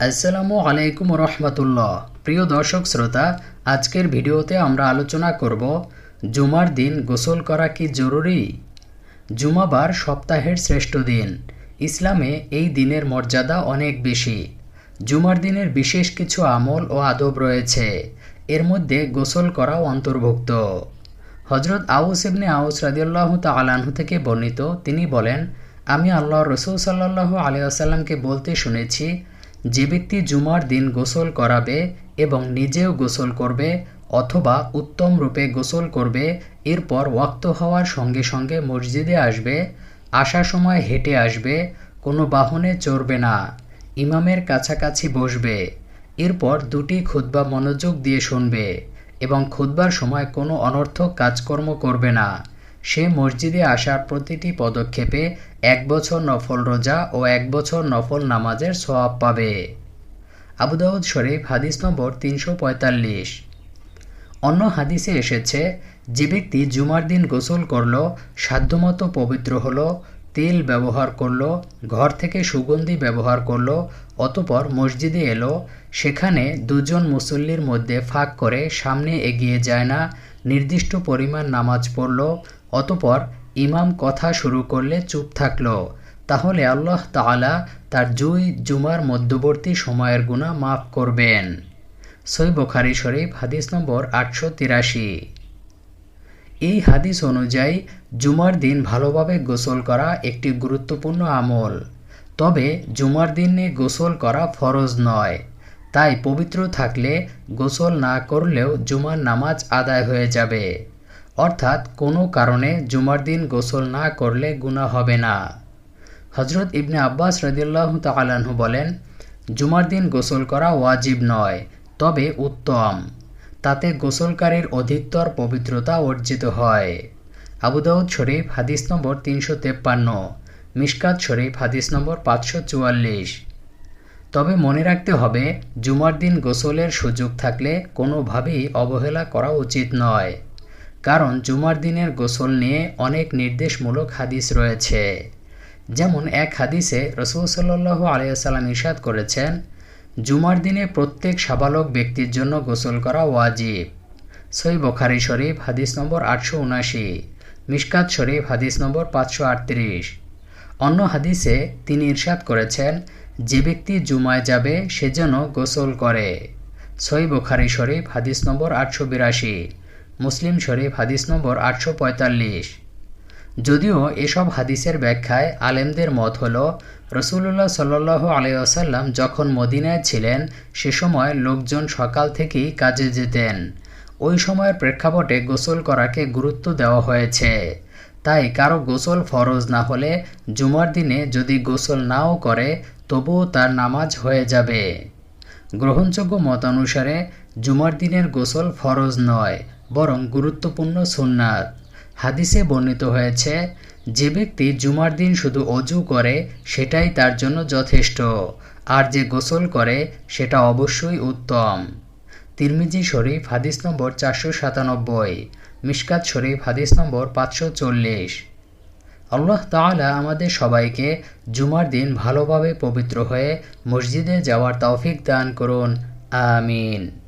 আসসালামু আলাইকুম রহমতুল্লাহ। প্রিয় দর্শক শ্রোতা, আজকের ভিডিওতে আমরা আলোচনা করব, জুমার দিন গোসল করা কি জরুরি? জুমাবার সপ্তাহের শ্রেষ্ঠ দিন। ইসলামে এই দিনের মর্যাদা অনেক বেশি। জুমার দিনের বিশেষ কিছু আমল ও আদব রয়েছে। এর মধ্যে গোসল করাও অন্তর্ভুক্ত। হজরত আউস ইবনে আউস রাদিয়াল্লাহু তাআলাহু থেকে বর্ণিত, তিনি বলেন, আমি আল্লাহ রসুল সাল্লাহ আলিয়াসাল্লামকে বলতে শুনেছি যে ব্যক্তি জুমার দিন গোসল করাবে এবং নিজেও গোসল করবে অথবা উত্তম রূপে গোসল করবে, এরপর ওয়াক্ত হওয়ার সঙ্গে সঙ্গে মসজিদে আসবে, আসার সময় হেঁটে আসবে, কোনো বাহনে চড়বে না, ইমামের কাছাকাছি বসবে, এরপর দুটি খুতবা মনোযোগ দিয়ে শুনবে এবং খুতবার সময় কোনো অনর্থক কাজকর্ম করবে না। সে মসজিদে আসার প্রতিটি পদক্ষেপে এক বছর নফল রোজা ও এক বছর নফল নামাজের সোয়াব পাবে। আবুদাউদ শরীফ, হাদিস নম্বর তিনশো পঁয়তাল্লিশ। অন্য হাদিসে এসেছে, যে ব্যক্তি জুমার দিন গোসল করল, সাধ্যমতো পবিত্র হলো, তেল ব্যবহার করল, ঘর থেকে সুগন্ধি ব্যবহার করল, অতপর মসজিদে এলো, সেখানে দুজন মুসল্লির মধ্যে ফাঁক করে সামনে এগিয়ে যায় না, নির্দিষ্ট পরিমাণ নামাজ পড়ল অতপর ইমাম কথা শুরু করলে চুপ থাকল। তাহলে আল্লাহ তাআলা তার জুই জুমার মধ্যবর্তী সময়ের গুণা মাফ করবেন। সই বোখারি শরীফ, হাদিস নম্বর আটশো তিরাশি। এই হাদিস অনুযায়ী জুমার দিন ভালোভাবে গোসল করা একটি গুরুত্বপূর্ণ আমল। তবে জুমার দিনে গোসল করা ফরজ নয়। তাই পবিত্র থাকলে গোসল না করলেও জুমার নামাজ আদায় হয়ে যাবে। অর্থাৎ কোনো কারণে জুমার দিন গোসল না করলে গুণা হবে না। হজরত ইবনে আব্বাস রদিল্লাহ তালাহু বলেন, জুমার দিন গোসল করা ওয়াজিব নয়, তবে উত্তম। তাতে গোসলকারীর অধিকতর পবিত্রতা অর্জিত হয়। আবুদাউদ শরীফ, হাদিস নম্বর তিনশো তেপ্পান্ন মিসকাত শরীফ, হাদিস নম্বর পাঁচশো চুয়াল্লিশ। তবে মনে রাখতে হবে, জুমার দিন গোসলের সুযোগ থাকলে কোনোভাবেই অবহেলা করা উচিত নয়। কারণ জুমার দিনের গোসল নিয়ে অনেক নির্দেশমূলক হাদিস রয়েছে। যেমন এক হাদিসে রসুল সাল্লাহ আলিয়াল্লাম ইরশাদ করেছেন, জুমার দিনে প্রত্যেক সাবালক ব্যক্তির জন্য গোসল করা ওয়াজিব। সই বখারি শরীফ, হাদিস নম্বর আটশো উনাশি মিসকাত শরীফ, হাদিস নম্বর পাঁচশো আটত্রিশ। অন্য হাদিসে তিনি ইরশাদ করেছেন, যে ব্যক্তি জুমায় যাবে, সে যেন গোসল করে। সই বখারি শরীফ, হাদিস নম্বর আটশো বিরাশি মুসলিম শরীফ হাদিস নম্বর আটশো পঁয়তাল্লিশ। যদিও এসব হাদিসের ব্যাখ্যায় আলেমদের মত হল রসুল্লাহ সাল্লাহ আলাইসাল্লাম যখন মদিনায় ছিলেন, সে সময় লোকজন সকাল থেকেই কাজে যেতেন। ওই সময়ের প্রেক্ষাপটে গোসল করাকে গুরুত্ব দেওয়া হয়েছে। তাই কারও গোসল ফরজ না হলে জুমার দিনে যদি গোসল নাও করে, তবুও তার নামাজ হয়ে যাবে। গ্রহণযোগ্য মতানুসারে, জুমার দিনের গোসল ফরজ নয়। বরং গুরুত্বপূর্ণ সুন্নাত। হাদিসে বর্ণিত হয়েছে, যে ব্যক্তি জুমার দিন শুধু অজু করে, সেটাই তার জন্য যথেষ্ট। আর যে গোসল করে, সেটা অবশ্যই উত্তম। তিরমিজি শরীফ, হাদিস নম্বর চারশো সাতানব্বই। মিসকাত শরীফ, হাদিস নম্বর পাঁচশো চল্লিশ। আল্লাহ তাআলা আমাদের সবাইকে জুমার দিন ভালোভাবে পবিত্র হয়ে মসজিদে যাওয়ার তৌফিক দান করুন। আমিন।